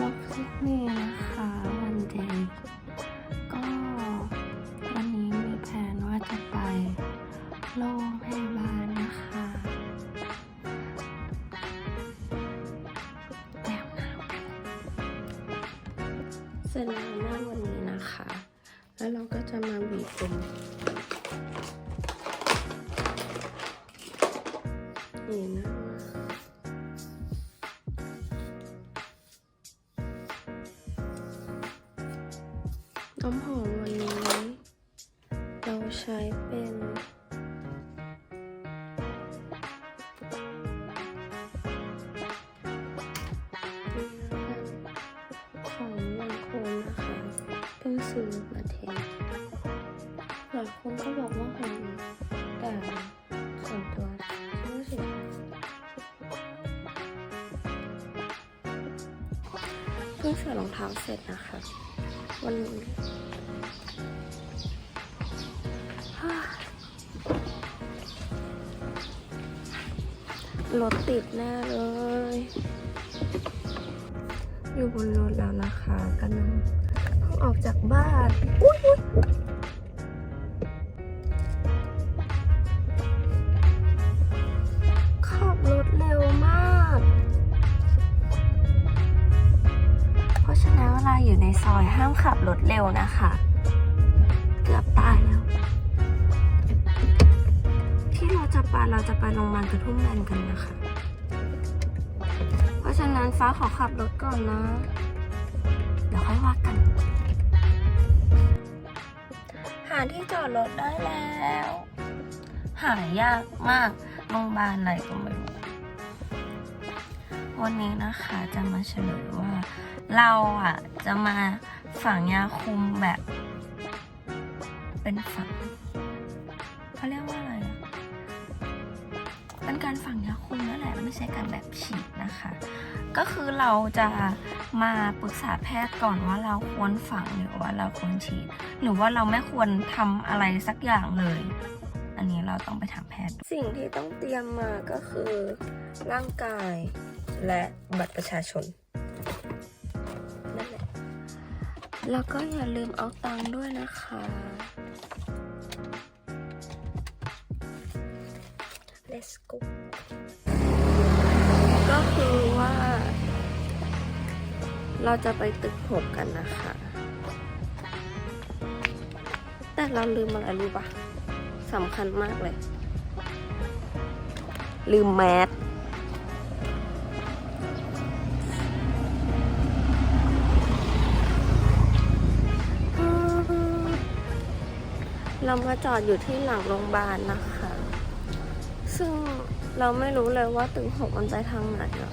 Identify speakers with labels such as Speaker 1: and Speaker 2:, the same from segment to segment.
Speaker 1: ล็อกซิดนีย์นะคะวันเด็กก็วันนี้มีแผนว่าจะไปโรงพยาบาลนะคะแอบหนาวกันเสร็จแล้วหน้าวันนี้นะคะ แล้วเราก็จะมาหวีผมนี่นะ น้ำหอมวันนี้ เราใช้เป็นของวันโคนนะคะเพิ่งซื้อมาเทสหลายคนก็บอกว่าหอมแต่ส่วนตัวรู้สึกเพิ่งใส่รองเท้าเสร็จนะคะ วันนี้รถติดแน่เลย อยู่บนรถแล้วนะคะกำลังออกจากบ้าน อุ้ยอุ้ย อยห้ามขับรถเร็วนะคะ เกือบตายแล้ว ที่เราจะไปเราจะไปโรงพยาบาลกระทุ่มแบนกันนะคะ เพราะฉะนั้นฟ้าขอขับรถก่อนนะ เดี๋ยวค่อยว่ากัน หาที่จอดรถได้แล้ว หายากมากโรงพยาบาลไหนก็ไม่รู้วันนี้นะคะจะมาเฉลยว่า เราอะ จะมาฝังยาคุมแบบ เป็นฝังเขาเรียกว่าอะไรเป็นการฝังยาคุมนั่นแหละไม่ใช่การแบบฉีดนะคะ ก็คือเราจะมาปรึกษาแพทย์ก่อนว่าเราควรฝังหรือว่าเราควรฉีด หรือว่าเราไม่ควรทำอะไรสักอย่างเลย อันนี้เราต้องไปถามแพทย์ สิ่งที่ต้องเตรียมมาก็คือร่างกายและบัตรประชาชน แล้วก็อย่าลืมเอาตังค์ด้วยนะคะ let's go ก็คือว่า เราจะไปตึกหกกันนะคะ แต่เราลืมอะไรรู้ปะสำคัญมากเลย ลืมแมส เรามาจอดอยู่ที่หลังโรงพยาบาลนะคะ ซึ่งเราไม่รู้เลยว่าตึกหกมันไปทางไหนอะ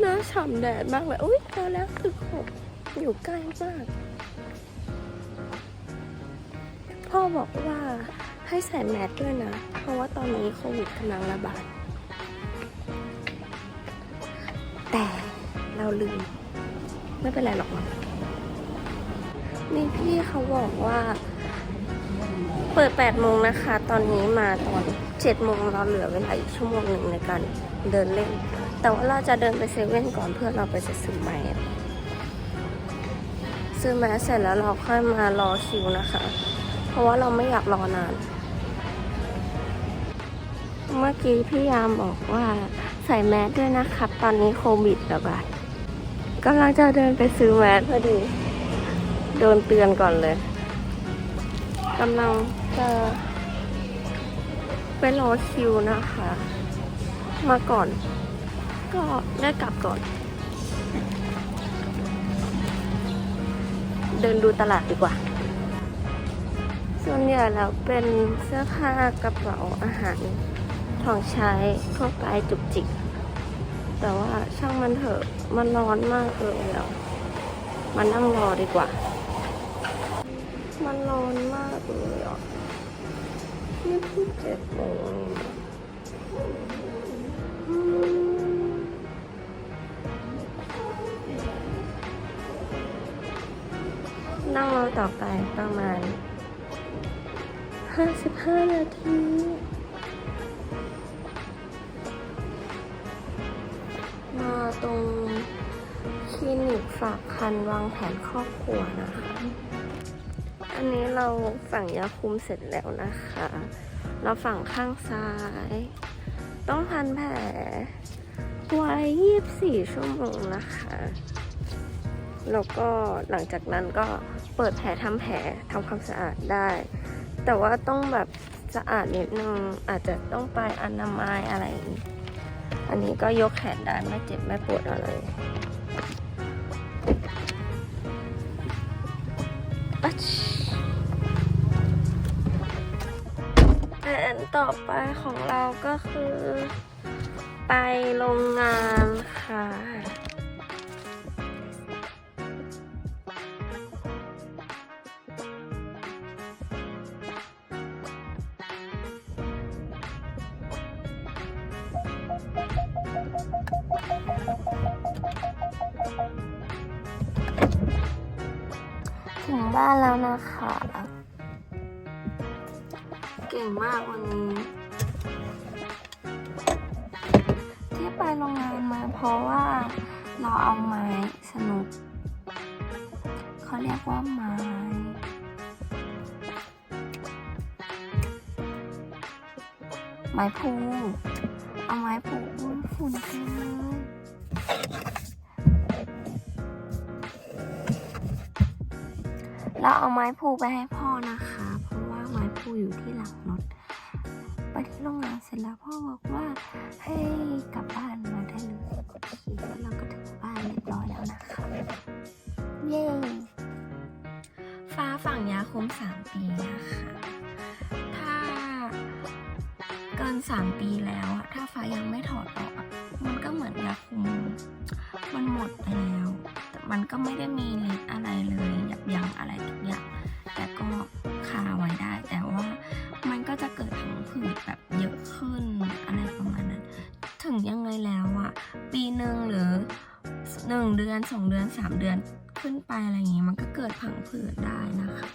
Speaker 1: หน้าฉ่ำแดดมากเลย อุ้ยเอาแล้วตึกหกอยู่ใกล้มาก พ่อบอกว่าให้ใส่แมสด้วยนะ เพราะว่าตอนนี้โควิดกำลังระบาด แต่เราลืม ไม่เป็นไรหรอกมั้งนี่พี่เขาบอกว่า เปิด8โมงนะคะ ตอนนี้มาตอน7โมงเราเหลือเวลาอีกชั่วโมงหนึ่งในการเดินเล่น แต่ว่าเราจะเดินไปเซเว่นก่อนเพื่อเราไปจะซื้อแมสซื้อแมสเสร็จแล้วเราค่อยมารอคิวนะคะ เพราะว่าเราไม่อยากรอนาน เมื่อกี้พี่ยามบอกว่าใส่แมสด้วยนะครับ ตอนนี้โควิดระบาด กำลังจะเดินไปซื้อแมสพอดี โดนเตือนก่อนเลยกำลังจะไปรอคิวนะคะ มาก่อน ก็ได้กลับก่อน เดินดูตลาดดีกว่า ส่วนใหญ่แล้วเป็นเสื้อผ้ากระเป๋าอาหารของใช้ทั่วไปจุกจิก แต่ว่าช่างมันเถอะ มันร้อนมากเลยอะมานั่งรอดีกว่า มันร้อนมากเลยอะนี่เพิ่งเจ็ดโมงนั่งรอต่อไปประมาณ 55 นาที ฝากคันวางแผนครอบครัวนะคะ อันนี้เราฝั่งยาคุมเสร็จแล้วนะคะ เราฝั่งข้างซ้าย ต้องพันแผลไว้24ชั่วโมงนะคะ แล้วก็หลังจากนั้นก็เปิดแผลทำแผลทำความสะอาดได้ แต่ว่าต้องแบบสะอาดนิดนึงอาจจะต้องไปอนามัยอะไร อันนี้ก็ยกแขนได้ไม่เจ็บไม่ปวดอะไร ต่อไปของเราก็คือ ไปโรงงานค่ะถึงบ้านแล้วนะคะ ก่งมากวันนี้ ที่ไปโรงงานมาเพราะว่าเราเอาไม้สนุก เขาเรียกว่าไม้ไม้พูเอาไม้พูกฝุ่นเต็มเลยเราเอาไม้พูไปให้พ่อนะคะ อยู่ที่หลังรถไปที่โรงงานเสร็จแล้วพ่อบอกว่าให้กลับบ้านมาได้เลยโอเคแล้วเราก็ถึงบ้านเรียบร้อยแล้วนะคะเย้ฟ้าฝั่งยาคุมสามปีนะคะถ้าเกินสามปีแล้วอะถ้าฟ้ายังไม่ถอดออกมันก็เหมือนยาคุมมันหมดไปแล้วแต่มันก็ไม่ได้มีฤทธิ์อะไรเลยยับยั้งอะไรทุกอย่างแต่ก็คาไว้ได้ ว่า มันก็จะเกิดผังผืดแบบเยอะขึ้นอะไรประมาณนั้น ถึงยังไงแล้วอะปีหนึ่งหรือหนึ่งเดือนสองเดือนสามเดือนขึ้นไปอะไรอย่างงี้มันก็เกิดผังผืดได้นะคะ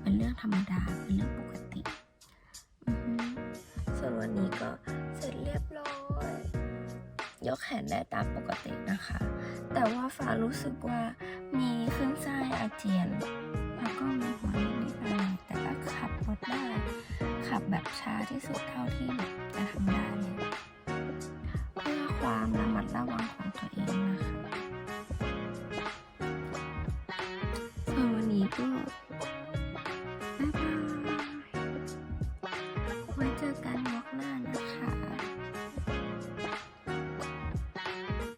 Speaker 1: เป็นเรื่องธรรมดาเป็นเรื่องปกติส่วนวันนี้ก็เสร็จเรียบร้อย ยกแขนได้ตามปกตินะคะ แต่ว่าฟ้ารู้สึกว่ามีขึ้นไส้อาเจียน แล้วก็มีหัวนิดๆหน่อยๆ ขับรถได้ขับแบบช้าที่สุดเท่าที่แบบจะทำได้เลยเพื่อความระมัดระวังของ